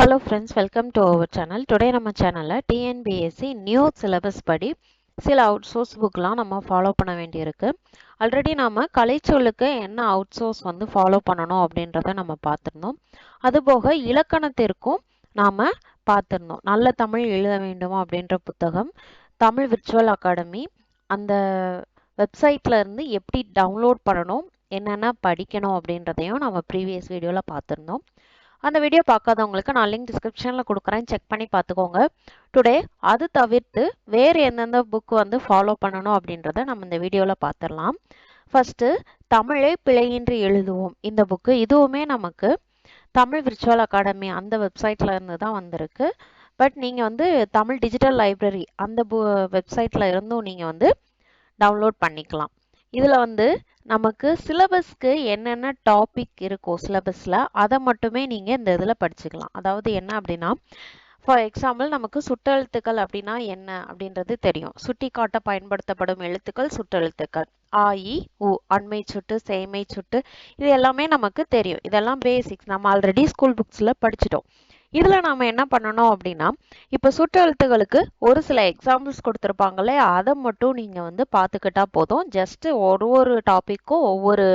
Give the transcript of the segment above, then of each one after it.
Hello friends welcome to our channel today நம்ம சேனலில் TNPSC new syllabus படி சில அவுட் சோர்ஸ் புக்லாம் நம்ம ஃபாலோ பண்ண வேண்டியிருக்கு. ஆல்ரெடி நாம் கலைச்சொல்லுக்கு என்ன அவுட் சோர்ஸ் வந்து ஃபாலோ பண்ணணும் அப்படின்றத நம்ம பார்த்துருந்தோம். அதுபோக இலக்கணத்திற்கும் நாம் பார்த்துருந்தோம். நல்ல தமிழ் எழுத வேண்டுமா அப்படின்ற புத்தகம் தமிழ் விர்ச்சுவல் அகாடமி அந்த வெப்சைட்ல இருந்து எப்படி டவுன்லோட் பண்ணணும் என்னென்ன படிக்கணும் அப்படின்றதையும் நம்ம ப்ரீவியஸ் வீடியோவில் பார்த்துருந்தோம். அந்த வீடியோ பார்க்காதவங்களுக்கு நான் லிங்க் டிஸ்கிரிப்ஷனில் கொடுக்குறேன். செக் பண்ணி பார்த்துக்கோங்க. டுடே அது தவிர்த்து வேறு எந்தெந்த புக் வந்து ஃபாலோ பண்ணணும் அப்படின்றத நம்ம இந்த வீடியோவில் பார்த்துடலாம். ஃபஸ்ட்டு தமிழை பிழையின்றி எழுதுவோம். இந்த புக்கு இதுவுமே நமக்கு தமிழ் விர்ச்சுவல் அகாடமி அந்த வெப்சைட்டில் இருந்து தான் வந்திருக்கு. பட் நீங்கள் வந்து தமிழ் டிஜிட்டல் லைப்ரரி அந்த பு வெப்சைட்டில் இருந்தும் நீங்கள் வந்து டவுன்லோட் பண்ணிக்கலாம். இதில் வந்து நமக்கு சிலபஸ்க்கு என்னென்ன டாபிக் இருக்கோ சிலபஸில் அதை மட்டுமே நீங்கள் இந்த இதில் படிச்சுக்கலாம். அதாவது என்ன அப்படின்னா ஃபார் எக்ஸாம்பிள் நமக்கு சுட்டெழுத்துக்கள் அப்படின்னா என்ன அப்படின்றது தெரியும். சுட்டி காட்ட பயன்படுத்தப்படும் எழுத்துக்கள் சுட்டெழுத்துக்கள். ஆ இ உ அண்மை சுட்டு சேமை சுட்டு இது எல்லாமே நமக்கு தெரியும். இதெல்லாம் பேசிக்ஸ் நம்ம ஆல்ரெடி ஸ்கூல் புக்ஸில் படிச்சிட்டோம். இதில் நாம் என்ன பண்ணணும் அப்படின்னா இப்போ சுற்றெழுத்துகளுக்கு ஒரு சில எக்ஸாம்பிள்ஸ் கொடுத்துருப்பாங்களே அதை மட்டும் நீங்கள் வந்து பார்த்துக்கிட்டா போதும். ஜஸ்ட்டு ஒரு ஒரு டாப்பிக்கும் ஒவ்வொரு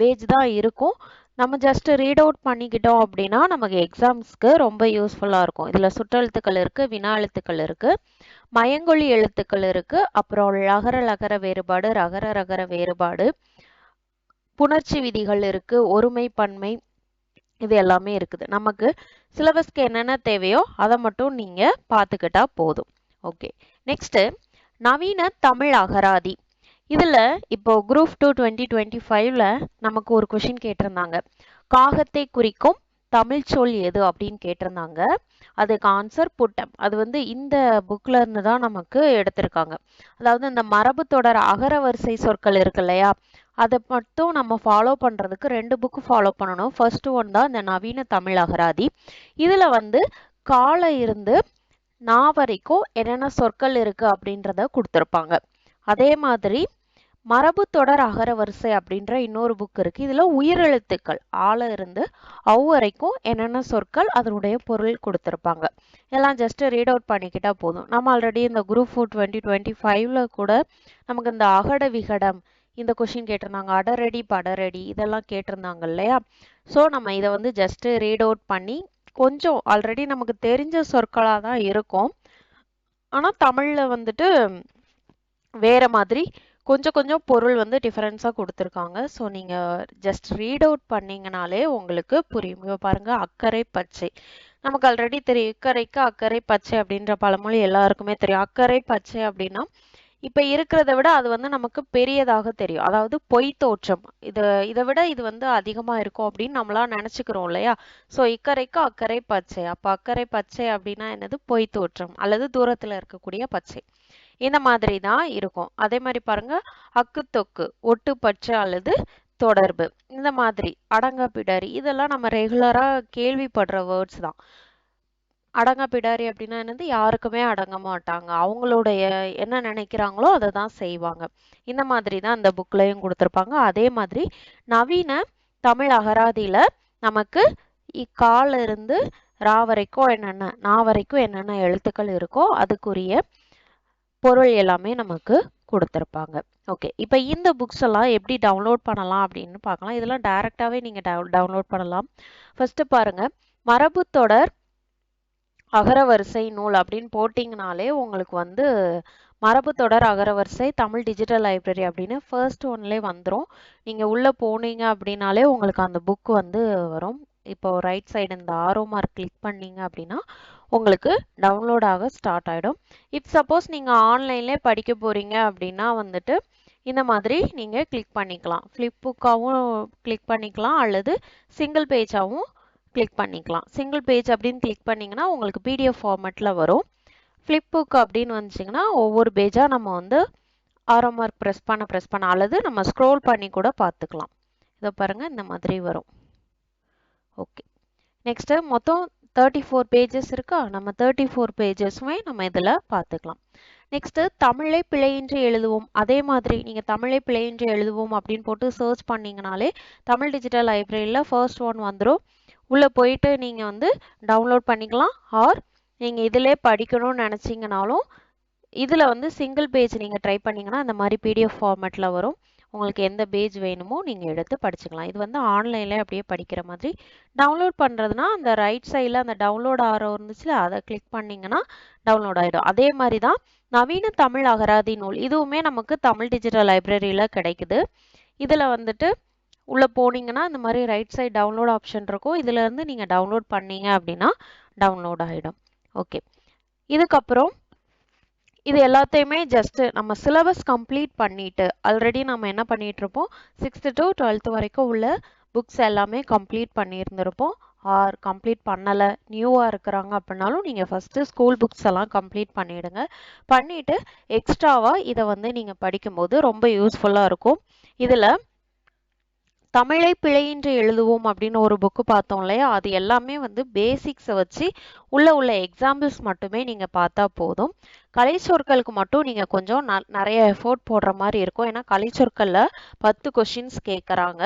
பேஜ் தான் இருக்கும். நம்ம ஜஸ்ட்டு ரீட் அவுட் பண்ணிக்கிட்டோம் அப்படின்னா நமக்கு எக்ஸாம்ஸ்க்கு ரொம்ப யூஸ்ஃபுல்லாக இருக்கும். இதில் சுற்றெழுத்துக்கள் இருக்குது வினா எழுத்துக்கள் இருக்குது மயங்கொழி எழுத்துக்கள் இருக்குது அப்புறம் லகர லகர வேறுபாடு ரகர ரகர வேறுபாடு புணர்ச்சி விதிகள் இருக்குது ஒருமை பன்மை இது எல்லாமே இருக்குது. நமக்கு சிலபஸ்க்கு என்னென்ன தேவையோ அதை மட்டும் நீங்கள் பார்த்துக்கிட்டா போதும். ஓகே நெக்ஸ்ட்டு நவீன தமிழ் அகராதி. இதில் இப்போ குரூப் டூ டுவெண்ட்டி டுவெண்ட்டி ஃபைவ்ல நமக்கு ஒரு கொஷின் கேட்டிருந்தாங்க. காகத்தை குறிக்கும் தமிழ் சொல் எது அப்படின்னு கேட்டிருந்தாங்க. அதுக்கு ஆன்சர் புட்டம். அது வந்து இந்த புக்கில் இருந்து தான் நமக்கு எடுத்திருக்காங்க. அதாவது இந்த மரபு தொடர் அகர வரிசை சொற்கள் இருக்கு இல்லையா? அதை மட்டும் நம்ம ஃபாலோ பண்ணுறதுக்கு ரெண்டு புக்கு ஃபாலோ பண்ணணும். ஃபர்ஸ்ட் ஒன் தான் இந்த நவீன தமிழ் அகராதி. இதில் வந்து காலை இருந்து நான் வரைக்கும் என்னென்ன சொற்கள் இருக்குது அப்படின்றத கொடுத்துருப்பாங்க. அதே மாதிரி மரபு தொடர் அகர வரிசை அப்படின்ற இன்னொரு புக் இருக்குது இதில் உயிரெழுத்துக்கள் ஆள இருந்து அவ் வரைக்கும் என்னென்ன சொற்கள் அதனுடைய பொருள் கொடுத்துருப்பாங்க. எல்லாம் ஜஸ்ட் ரீட் அவுட் பண்ணிக்கிட்டா போதும். நம்ம ஆல்ரெடி இந்த குரூப் ஃபோர் டுவெண்ட்டி டுவெண்ட்டி ஃபைவ்ல கூட நமக்கு இந்த அகட விகடம் இந்த கொஷின் கேட்டிருந்தாங்க. அடரடி படரடி இதெல்லாம் கேட்டிருந்தாங்க இல்லையா? ஸோ நம்ம இதை வந்து ஜஸ்ட் ரீட் அவுட் பண்ணி கொஞ்சம் ஆல்ரெடி நமக்கு தெரிஞ்ச சொற்களாக தான் இருக்கும். ஆனால் தமிழில் வந்துட்டு வேற மாதிரி கொஞ்சம் கொஞ்சம் பொருள் வந்து டிஃப்ரென்ஸாக கொடுத்துருக்காங்க. ஸோ நீங்கள் ஜஸ்ட் ரீட் அவுட் பண்ணிங்கனாலே உங்களுக்கு புரியும். இப்போ பாருங்கள் அக்கறை பச்சை. நமக்கு ஆல்ரெடி தெரியும் இக்கரைக்கு அக்கறை பச்சை அப்படின்ற பழமொழி எல்லாருக்குமே தெரியும். அக்கறை பச்சை அப்படின்னா இப்போ இருக்கிறத விட அது வந்து நமக்கு பெரியதாக தெரியும். அதாவது பொய் தோற்றம். இது இதை விட இது வந்து அதிகமாக இருக்கும் அப்படின்னு நம்மளா நினச்சிக்கிறோம் இல்லையா? ஸோ இக்கரைக்கு அக்கறை பச்சை. அப்போ அக்கறை பச்சை அப்படின்னா என்னது? பொய் தோற்றம். அல்லது தூரத்தில் இருக்கக்கூடிய பச்சை. இந்த மாதிரி தான் இருக்கும். அதே மாதிரி பாருங்க அக்கு தொக்கு ஒட்டு பச்சை அல்லது தொடர்பு. இந்த மாதிரி அடங்க பிடாரி இதெல்லாம் நம்ம ரெகுலராக கேள்விப்படுற வேர்ட்ஸ் தான். அடங்க பிடாரி அப்படின்னா என்னது? யாருக்குமே அடங்க மாட்டாங்க. அவங்களுடைய என்ன நினைக்கிறாங்களோ அதை தான் செய்வாங்க. இந்த மாதிரி தான் இந்த புக்லையும் கொடுத்துருப்பாங்க. அதே மாதிரி நவீன தமிழ் அகராதியில் நமக்கு இக்கால இருந்து ரா வரைக்கும் என்னென்ன நா வரைக்கும் என்னென்ன எழுத்துக்கள் இருக்கோ அதுக்குரிய பொருள் எல்லாமே நமக்கு கொடுத்துருப்பாங்க. ஓகே இப்போ இந்த புக்ஸ் எல்லாம் எப்படி டவுன்லோட் பண்ணலாம் அப்படின்னு பார்க்கலாம். இதெல்லாம் டைரெக்டாகவே நீங்கள் டவுன்லோட் பண்ணலாம். ஃபஸ்ட்டு பாருங்கள் மரபு தொடர் அகரவரிசை நூல் அப்படின்னு போட்டிங்கனாலே உங்களுக்கு வந்து மரபு தொடர் அகரவரிசை தமிழ் டிஜிட்டல் லைப்ரரி அப்படின்னு ஃபர்ஸ்ட் ஒன்லேயே வந்துடும் நீங்கள் உள்ளே போனீங்க அப்படின்னாலே உங்களுக்கு அந்த புக் வந்து வரும். இப்போ ரைட் சைடு இந்த ஆரோ மார்க் கிளிக் பண்ணீங்க அப்படின்னா உங்களுக்கு டவுன்லோட் ஆக ஸ்டார்ட் ஆகிடும் இப் சப்போஸ் நீங்கள் ஆன்லைன்லேயே படிக்க போகிறீங்க அப்படின்னா வந்துட்டு இந்த மாதிரி நீங்கள் கிளிக் பண்ணிக்கலாம். ஃப்ளிப் புக்காகவும் கிளிக் பண்ணிக்கலாம் அல்லது சிங்கிள் பேஜாகவும் கிளிக் பண்ணிக்கலாம். சிங்கிள் பேஜ் அப்படின்னு கிளிக் பண்ணிங்கன்னா உங்களுக்கு பிடிஎஃப் ஃபார்மேட்டில் வரும். ஃப்ளிப் புக் அப்படின்னு வந்துச்சிங்கன்னா ஒவ்வொரு பேஜாக நம்ம வந்து ஆரோ மார்க் ப்ரெஸ் பண்ண ப்ரெஸ் பண்ண அல்லது நம்ம ஸ்க்ரோல் பண்ணி கூட பார்த்துக்கலாம். இதை பாருங்கள் இந்த மாதிரி வரும். ஓகே நெக்ஸ்ட்டு மொத்தம் தேர்ட்டி ஃபோர் பேஜஸ் இருக்கா? நம்ம தேர்ட்டி ஃபோர் பேஜஸுமே நம்ம இதில் பார்த்துக்கலாம் நெக்ஸ்ட்டு தமிழை பிழையின்றி எழுதுவோம். அதே மாதிரி நீங்கள் தமிழை பிழையின்றி எழுதுவோம் அப்படின்னு போட்டு சர்ச் பண்ணிங்கனாலே தமிழ் டிஜிட்டல் லைப்ரரியில் ஃபர்ஸ்ட் ஒன் வந்துடும் உள்ளே போயிட்டு நீங்கள் வந்து டவுன்லோட் பண்ணிக்கலாம். ஆர் நீங்கள் இதிலே படிக்கணும்னு நினச்சிங்கனாலும் இதில் வந்து சிங்கிள் பேஜ் நீங்கள் ட்ரை பண்ணிங்கன்னா இந்த மாதிரி பிடிஎஃப் ஃபார்மேட்டில் வரும். உங்களுக்கு எந்த பேஜ் வேணுமோ நீங்கள் எடுத்து படிச்சுக்கலாம். இது வந்து ஆன்லைனில் அப்படியே படிக்கிற மாதிரி. டவுன்லோட் பண்ணுறதுனா அந்த ரைட் சைடில் அந்த டவுன்லோட் ஆரோ இருந்துச்சுல அதை கிளிக் பண்ணிங்கன்னா டவுன்லோட் ஆகிடும் அதே மாதிரி தான் நவீன தமிழ் அகராதி நூல். இதுவுமே நமக்கு தமிழ் டிஜிட்டல் லைப்ரரியில் கிடைக்குது. இதில் வந்துட்டு உள்ளே போனீங்கன்னா இந்த மாதிரி ரைட் சைட் டவுன்லோட் ஆப்ஷன் இருக்கும். இதுலேருந்து நீங்கள் டவுன்லோட் பண்ணீங்க அப்படின்னா டவுன்லோட் ஆகிடும் ஓகே இதுக்கப்புறம் இது எல்லாத்தையுமே ஜஸ்ட்டு நம்ம சிலபஸ் கம்ப்ளீட் பண்ணிட்டு ஆல்ரெடி நம்ம என்ன பண்ணிட்டு இருப்போம் சிக்ஸ்த்து டு டுவெல்த்து வரைக்கும் உள்ள புக்ஸ் எல்லாமே கம்ப்ளீட் பண்ணியிருந்திருப்போம். ஆர் கம்ப்ளீட் பண்ணலை நியூவாக இருக்கிறாங்க அப்படின்னாலும் நீங்கள் ஃபஸ்ட்டு ஸ்கூல் புக்ஸ் எல்லாம் கம்ப்ளீட் பண்ணிவிடுங்க பண்ணிவிட்டு எக்ஸ்ட்ராவாக இதை வந்து நீங்கள் படிக்கும்போது ரொம்ப யூஸ்ஃபுல்லாக இருக்கும். இதில் தமிழை பிழையின்றி எழுதுவோம் அப்படின்னு ஒரு புக்கு பார்த்தோம் இல்லையா? அது எல்லாமே வந்து பேசிக்ஸை வச்சு உள்ள உள்ள எக்ஸாம்பிள்ஸ் மட்டுமே நீங்கள் பார்த்தா போதும். கலை சொற்களுக்கு மட்டும் நீங்கள் கொஞ்சம் ந நிறைய எஃபோர்ட் போடுற மாதிரி இருக்கும். ஏன்னா கலை சொற்களில் பத்து கொஷின்ஸ் கேட்குறாங்க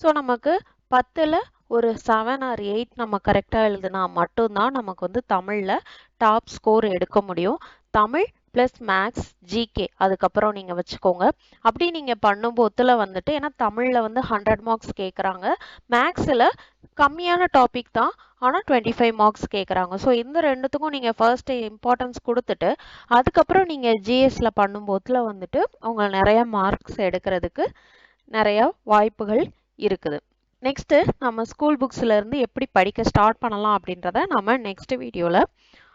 ஸோ நமக்கு பத்தில் ஒரு செவன் ஆர் எயிட் நம்ம கரெக்டாக எழுதுனா மட்டும்தான் நமக்கு வந்து தமிழில் டாப் ஸ்கோர் எடுக்க முடியும். தமிழ் ப்ளஸ் மேக்ஸ் ஜிகே அதுக்கப்புறம் நீங்கள் வச்சுக்கோங்க. அப்படி நீங்கள் பண்ணும்போதில் வந்துட்டு ஏன்னா தமிழில் வந்து ஹண்ட்ரட் மார்க்ஸ் கேட்குறாங்க மேக்ஸில் கம்மியான டாபிக் தான் ஆனால் டுவெண்ட்டி ஃபைவ் மார்க்ஸ் கேட்குறாங்க ஸோ இந்த ரெண்டுத்துக்கும் நீங்கள் ஃபர்ஸ்ட் இம்பார்ட்டன்ஸ் கொடுத்துட்டு அதுக்கப்புறம் நீங்கள் ஜிஎஸ்சில் பண்ணும்போதில் வந்துட்டு அவங்க நிறைய மார்க்ஸ் எடுக்கிறதுக்கு நிறைய வாய்ப்புகள் இருக்குது. நெக்ஸ்ட்டு நம்ம ஸ்கூல் புக்ஸ்லேருந்து எப்படி படிக்க ஸ்டார்ட் பண்ணலாம் அப்படின்றத நம்ம நெக்ஸ்ட் வீடியோவில்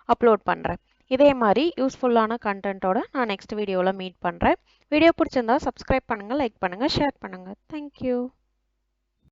அப்லோட் பண்ணுறேன் இதே மாதிரி யூஸ்ஃபுல்லான கண்டென்ட்டோட நான் நெக்ஸ்ட் வீடியோவில் மீட் பண்ணுறேன் வீடியோ பிடிச்சிருந்தா சப்ஸ்கிரைப் பண்ணுங்கள் லைக் பண்ணுங்கள் ஷேர் பண்ணுங்கள் தேங்க்யூ